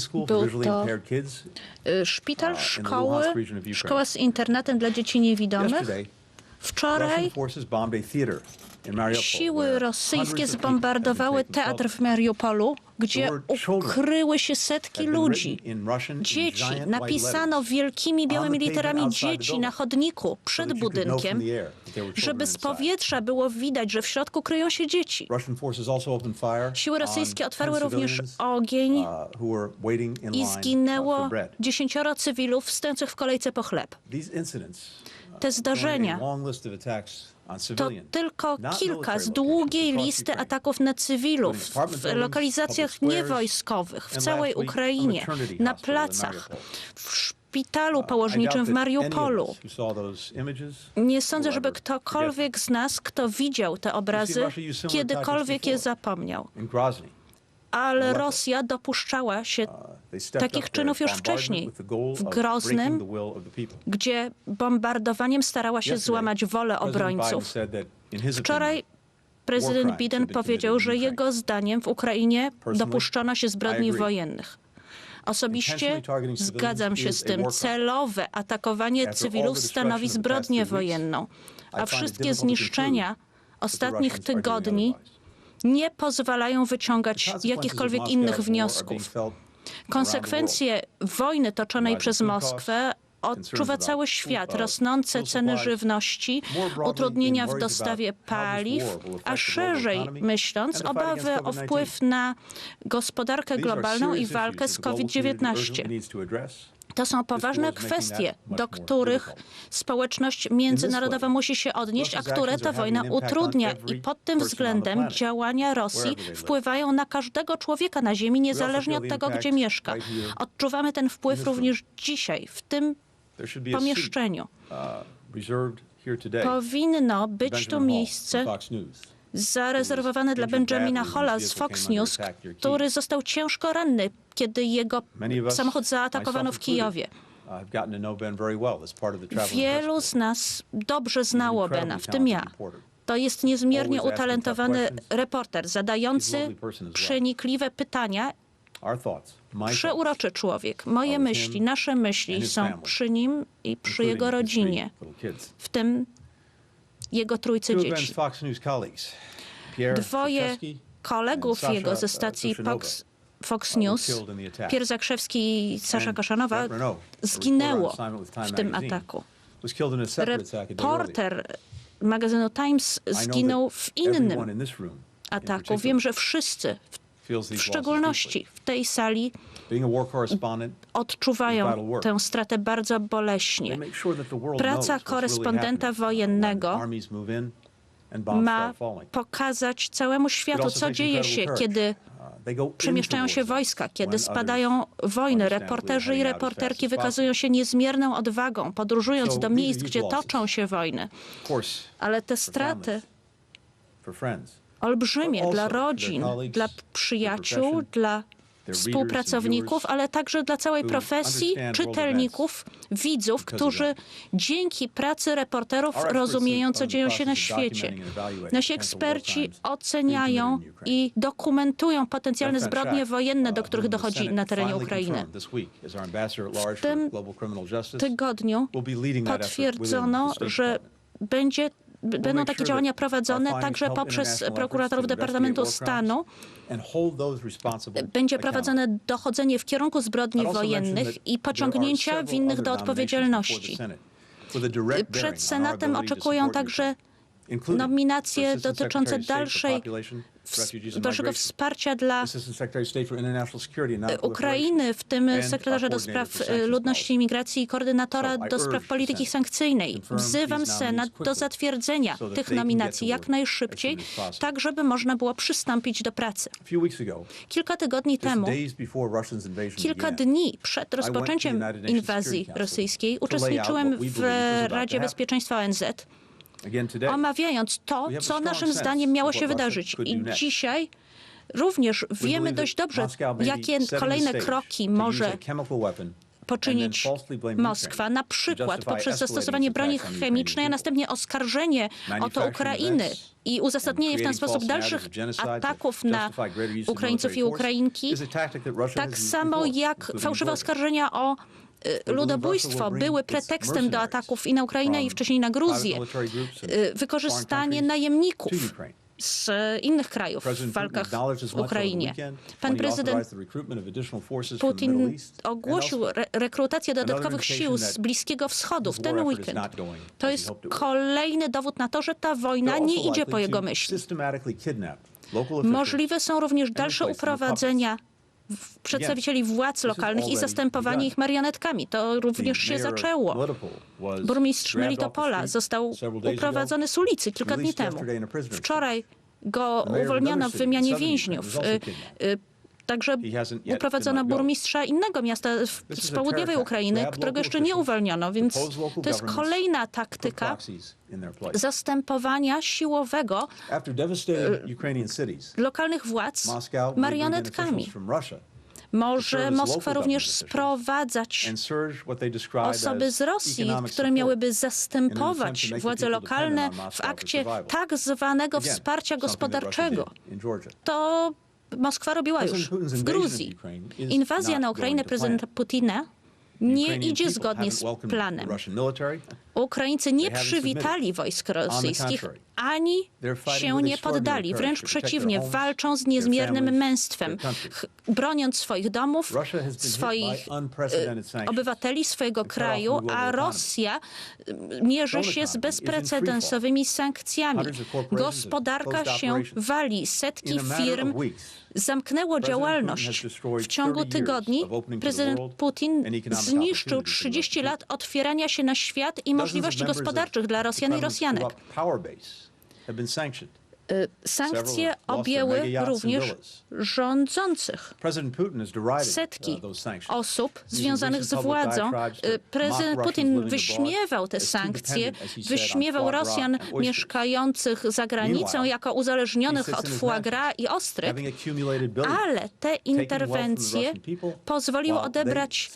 school Był to-. Y, Szpital, Uh, szkoły, szkoła z internatem dla dzieci niewidomych. Wczoraj siły rosyjskie zbombardowały teatr w. Mariupolu, gdzie ukryły się setki ludzi. Dzieci. Napisano wielkimi białymi literami dzieci na chodniku przed budynkiem, żeby z powietrza było widać, że w środku kryją się dzieci. Siły rosyjskie 10 otwarły również ogień uh, in i zginęło dziesięcioro cywilów stojących w kolejce po chleb. Te zdarzenia. To tylko kilka z długiej listy ataków na cywilów w lokalizacjach niewojskowych w całej Ukrainie, na placach, w szpitalu I położniczym w Mariupolu. Nie sądzę, żeby ktokolwiek z nas, kto widział te obrazy, kiedykolwiek je zapomniał. Ale. Rosja dopuszczała się Uh, takich czynów już wcześniej. W Groznym, gdzie bombardowaniem starała się złamać wolę obrońców. Wczoraj prezydent Biden powiedział, że jego zdaniem w Ukrainie dopuszczono się zbrodni wojennych. Osobiście zgadzam się z tym. Celowe atakowanie cywilów stanowi zbrodnię wojenną, a wszystkie zniszczenia ostatnich tygodni. Nie pozwalają wyciągać jakichkolwiek innych wniosków. Konsekwencje wojny toczonej przez Moskwę odczuwa cały świat. Rosnące ceny żywności, utrudnienia w dostawie paliw, a szerzej myśląc, obawy o COVID-19. wpływ na gospodarkę globalną i walkę z that the global community COVID-19. To są poważne kwestie, do których społeczność międzynarodowa musi się odnieść, a które ta wojna utrudnia. I pod tym względem działania Rosji wpływają na każdego człowieka na Ziemi, niezależnie od tego, gdzie mieszka. Odczuwamy ten wpływ również dzisiaj, w tym pomieszczeniu. uh. Powinno być tu miejsce. Zarezerwowane dla Benjamina Holla z Fox News, near który został ciężko ranny, kiedy jego samochód zaatakowano w Kijowie. Wielu z nas dobrze znało Bena, w tym ja. To jest niezmiernie utalentowany reporter, zadający przenikliwe pytania. Przeuroczy człowiek. Moje myśli, nasze myśli są przy nim i przy jego rodzinie, w tym jego Ben's dzieci. Dwoje kolegów jego Sasha, ze uh, stacji Fox, Fox uh, News. Pier Zakrzewski i Sasza Kaszanowa, zginęło w tym ataku. Reporter magazynu Times zginął w innym ataku. Wiem, że wszyscy, feels w szczególności w tej sali, odczuwają tę stratę bardzo boleśnie. Praca korespondenta wojennego Ma pokazać całemu światu, co dzieje się, kiedy. Uh, przemieszczają się wojska, kiedy spadają wojny. Reporterzy i reporterki wykazują się niezmierną odwagą, podróżując do miejsc, gdzie toczą się wojny. Ale te straty olbrzymie dla rodzin, dla przyjaciół, dla współpracowników, ale także dla całej profesji, czytelników, widzów, którzy dzięki pracy reporterów rozumieją, co dzieją się na świecie. Nasi eksperci oceniają i dokumentują potencjalne zbrodnie wojenne, do uh, których dochodzi na terenie Ukrainy. W tym tygodniu potwierdzono, że będzie, będą takie działania prowadzone także poprzez prokuratorów Departamentu Stanu. Będzie prowadzone dochodzenie w kierunku zbrodni wojennych i pociągnięcia winnych do odpowiedzialności. Przed Senatem oczekują także nominacje dotyczące dalszej dalszego wsparcia dla Non-Proliferation, Ukrainy, w tym sekretarza do spraw e, ludności i migracji i koordynatora do spraw polityki sankcyjnej. Wzywam Senat do zatwierdzenia tych nominacji jak najszybciej, tak żeby można było przystąpić do pracy. Kilka tygodni temu Kilka dni przed rozpoczęciem inwazji rosyjskiej uczestniczyłem w Radzie. Bezpieczeństwa ONZ, omawiając to, co naszym zdaniem miało się wydarzyć. I dzisiaj również wiemy dość dobrze, jakie kolejne kroki może poczynić Moskwa, na przykład poprzez zastosowanie broni chemicznej, a następnie oskarżenie o to Ukrainy i uzasadnienie w ten sposób dalszych ataków na Ukraińców i Ukrainki, tak samo jak fałszywe oskarżenia o ludobójstwo były pretekstem do ataków i na Ukrainę, i wcześniej na Gruzję. Y, Wykorzystanie najemników z innych krajów w walkach w Ukrainie. Pan prezydent Putin ogłosił re rekrutację dodatkowych sił z Bliskiego Wschodu w ten weekend. To jest kolejny dowód na to, że ta wojna nie idzie po jego myśli. Możliwe są również dalsze uprowadzenia przedstawicieli władz lokalnych i zastępowanie ich marionetkami. To również się zaczęło. Burmistrz Melitopola został uprowadzony z ulicy kilka dni temu. Wczoraj go uwolniono w wymianie więźniów. Także uprowadzono burmistrza innego miasta z południowej Ukrainy, którego jeszcze nie uwolniono, więc to jest kolejna taktyka zastępowania siłowego cities, lokalnych władz marionetkami. Może Moskwa również sprowadzać osoby z Rosji, które miałyby zastępować władze lokalne w akcie tak zwanego wsparcia gospodarczego. To Moskwa robiła już w Gruzji. Inwazja na Ukrainę prezydenta. Putina nie idzie zgodnie z planem. Ukraińcy nie przywitali wojsk rosyjskich ani się nie poddali. Wręcz przeciwnie, walczą z niezmiernym męstwem, broniąc swoich domów, swoich sanctions. obywateli swojego kraju, a. Rosja y, mierzy się z bezprecedensowymi sankcjami. Gospodarka się wali, setki firm zamknęło działalność. W ciągu 30 years tygodni prezydent Putin zniszczył opportunities for the 30 Russian lat otwierania się na świat i możliwości gospodarczych dla Rosjan i Rosjanek. Y, Sankcje objęły również rządzących. Setki osób związanych z władzą. Y, Prezydent Putin wyśmiewał te sankcje, wyśmiewał Rosjan mieszkających za granicą jako uzależnionych od foie gras i billions, ale te interwencje pozwoliły odebrać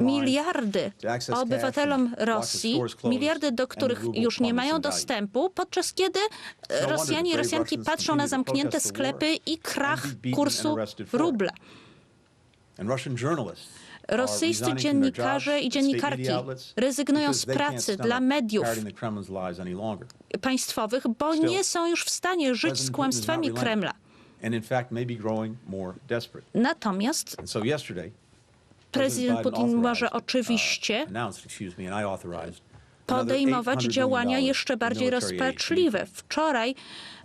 miliardy obywatelom Rosji, miliardy, do których już nie mają dostępu, podczas kiedy wonder Rosjanie Rosjanki patrzą na zamknięte sklepy i krach kursu rubla. Rosyjscy dziennikarze i dziennikarki rezygnują z pracy dla mediów państwowych, bo nie są już w stanie żyć z kłamstwami Kremla. Natomiast prezydent Putin może uh, oczywiście podejmować 800 działania jeszcze bardziej rozpaczliwe. Wczoraj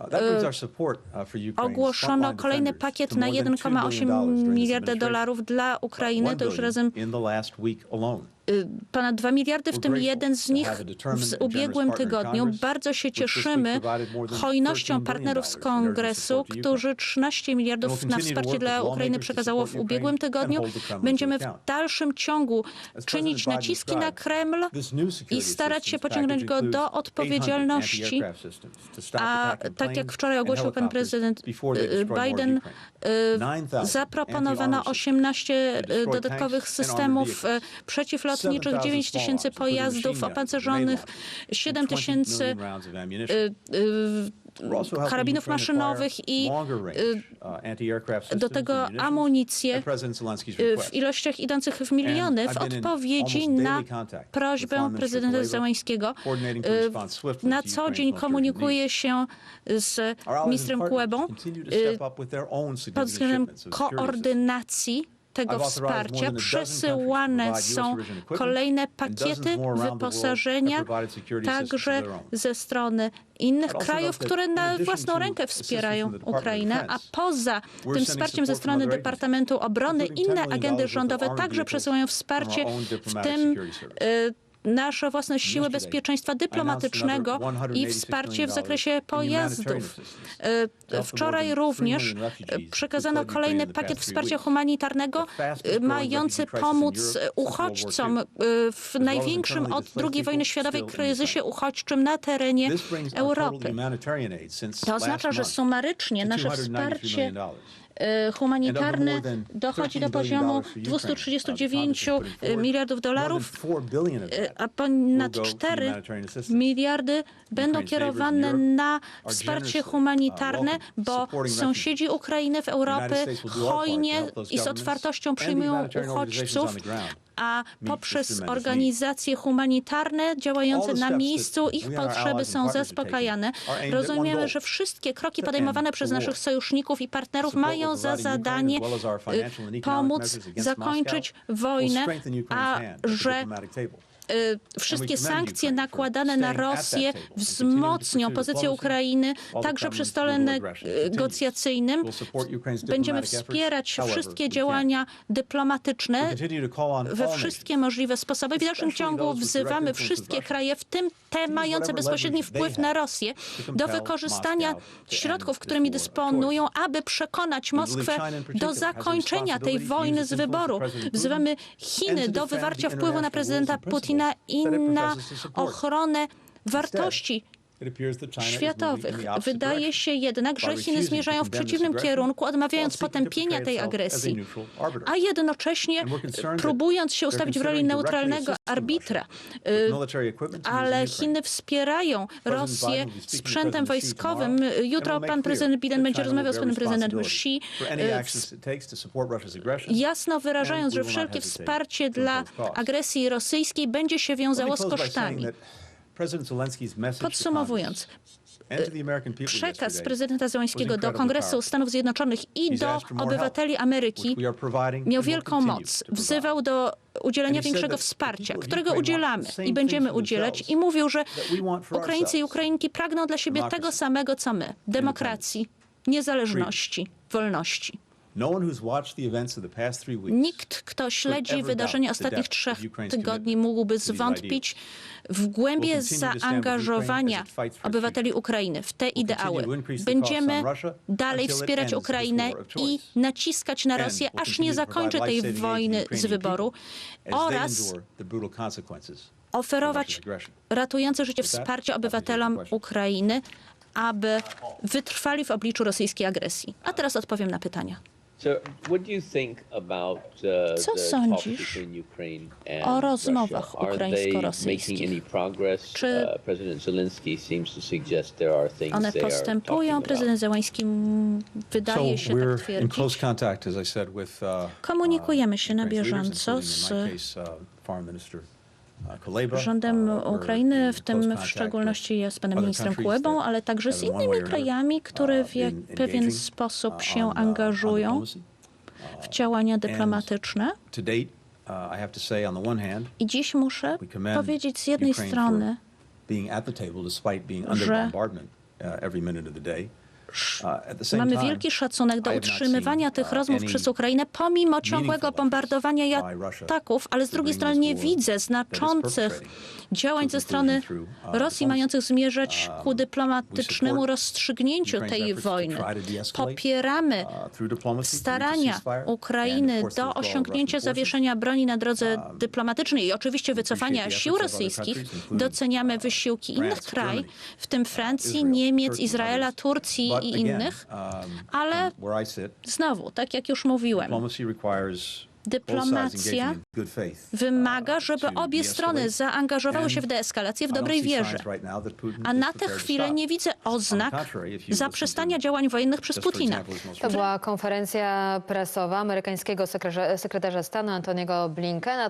Uh, support, uh, ogłoszono kolejny pakiet na more than $2 billion 1,8 during this miliarda dolarów dla Ukrainy. To już razem y, ponad 2 miliardy, w tym jeden z nich w ubiegłym tygodniu. Bardzo się cieszymy hojnością 13 billion partnerów z Kongresu, którzy 13 miliardów na wsparcie dla Ukrainy przekazało w ubiegłym tygodniu. Będziemy w dalszym ciągu czynić naciski na Kreml i starać się pociągnąć go do includes 800 odpowiedzialności. A tak jak wczoraj ogłosił pan prezydent y, Biden, Ukraine. 9,000 zaproponowano anti-armor 18 to destroy dodatkowych systemów y, przeciwlotniczych, 7,000 9 tysięcy pojazdów opancerzonych, grenade launchers, 7 and 20 tysięcy y, y, karabinów maszynowych i y, uh, do tego amunicję y, w ilościach idących w miliony w odpowiedzi na prośbę prezydenta Zełańskiego. Y, Na co dzień komunikuje się z ministrem partners Pod względem koordynacji tego wsparcia. przesyłane są kolejne pakiety wyposażenia także ze strony innych krajów, które na własną rękę wspierają Ukrainę, a poza tym wsparciem ze strony Departamentu Obrony including $10 inne agendy rządowe także przesyłają wsparcie, w tym nasze własne siły bezpieczeństwa dyplomatycznego i 186 wsparcie w zakresie pojazdów. more Wczoraj również 3 million refugees who przekazano kolejny pakiet wsparcia humanitarnego growing mający pomóc uchodźcom w największym od II wojny światowej kryzysie uchodźczym na terenie Europy. To oznacza, że sumarycznie nasze 293 wsparcie e, humanitarny more than dochodzi do 13 billion poziomu dollars for Ukraine. Uh, the 239 Congress is putting forward miliardów dolarów, 4 billion of e, a ponad will go to 4 humanitarian assistance. miliardy będą kierowane na wsparcie uh, humanitarne, bo sąsiedzi Ukrainy w to hojnie i z otwartością przyjmują uchodźców, a poprzez organizacje humanitarne działające na miejscu ich potrzeby są zaspokajane. Rozumiemy, że wszystkie kroki podejmowane przez naszych sojuszników i partnerów Support mają za zadanie y, economic pomóc zakończyć wojnę, a że y, wszystkie commend sankcje nakładane na Rosję wzmocnią pozycję Ukrainy także przy stole continues. negocjacyjnym. Będziemy wspierać wszystkie działania dyplomatyczne we wszystkie możliwe sposoby. W dalszym ciągu wzywamy wszystkie kraje, w tym te mające bezpośredni wpływ na Rosję, do wykorzystania środków, którymi dysponują, aby przekonać Moskwę do zakończenia tej wojny z wyboru. Wzywamy Chiny do wywarcia wpływu na prezydenta Putina i na support. ochronę wartości Światowych. Wydaje się jednak, że Chiny zmierzają w przeciwnym kierunku, odmawiając potępienia tej agresji, a jednocześnie próbując się ustawić w roli neutralnego arbitra. Y, Ale. Chiny wspierają Rosję sprzętem wojskowym. and Jutro pan prezydent Biden będzie rozmawiał z panem prezydentem Xi, y, jasno wyrażając, że wszelkie wsparcie dla agresji rosyjskiej będzie się wiązało z kosztami. Podsumowując, przekaz prezydenta Zełańskiego do Kongresu. Stanów Zjednoczonych i do obywateli Ameryki miał wielką moc. Wzywał do udzielenia większego wsparcia, którego udzielamy i będziemy udzielać. I mówił, że Ukraińcy i. Ukrainki pragną dla siebie tego samego, co my. Demokracji, niezależności, wolności. Nikt, kto śledzi wydarzenia ostatnich trzech tygodni, mógłby zwątpić w głębie zaangażowania obywateli Ukrainy w te ideały. Będziemy dalej wspierać Ukrainę i naciskać na Rosję, aż nie zakończy tej wojny z wyboru oraz oferować ratujące życie wsparcie obywatelom. Ukrainy, aby wytrwali w obliczu rosyjskiej agresji. A teraz odpowiem na pytania. So, what do you think about uh, Co the sądzisz o rozmowach Russia? Are they making ukraińsko-rosyjskich? any progress? Czy uh, President Zelensky seems to suggest there are things One they are postępują. Prezydent Zełański wydaje So się we're tak in twierdzić. close contact, as I said, with uh, Komunikujemy się na bieżąco z uh, uh, rządem Uh, Ukrainy, in w tym w szczególności z panem ministrem Kulebą, ale także z way innymi krajami, które uh, w jak pewien sposób uh, się uh, angażują w działania dyplomatyczne. Uh, I dziś muszę powiedzieć z jednej strony, że Mamy wielki szacunek do utrzymywania tych uh, rozmów przez Ukrainę pomimo ciągłego bombardowania i ataków, ale z drugiej strony nie widzę znaczących działań ze strony uh, Rosji mających zmierzać ku Um, dyplomatycznemu we support rozstrzygnięciu tej wojny. Popieramy uh, a starania Ukrainy do osiągnięcia zawieszenia broni na drodze Um, dyplomatycznej i oczywiście wycofania sił rosyjskich. Doceniamy wysiłki innych krajów, w tym Francji, Niemiec, Izraela. Turcji i innych. um, Ale Znowu, tak jak już mówiłem, dyplomacja wymaga, uh, żeby obie strony zaangażowały się w deeskalację w dobrej wierze. A na tę chwilę nie widzę oznak zaprzestania działań wojennych przez Putina. To była konferencja prasowa amerykańskiego sekretarza, sekretarza stanu Antoniego Blinkena.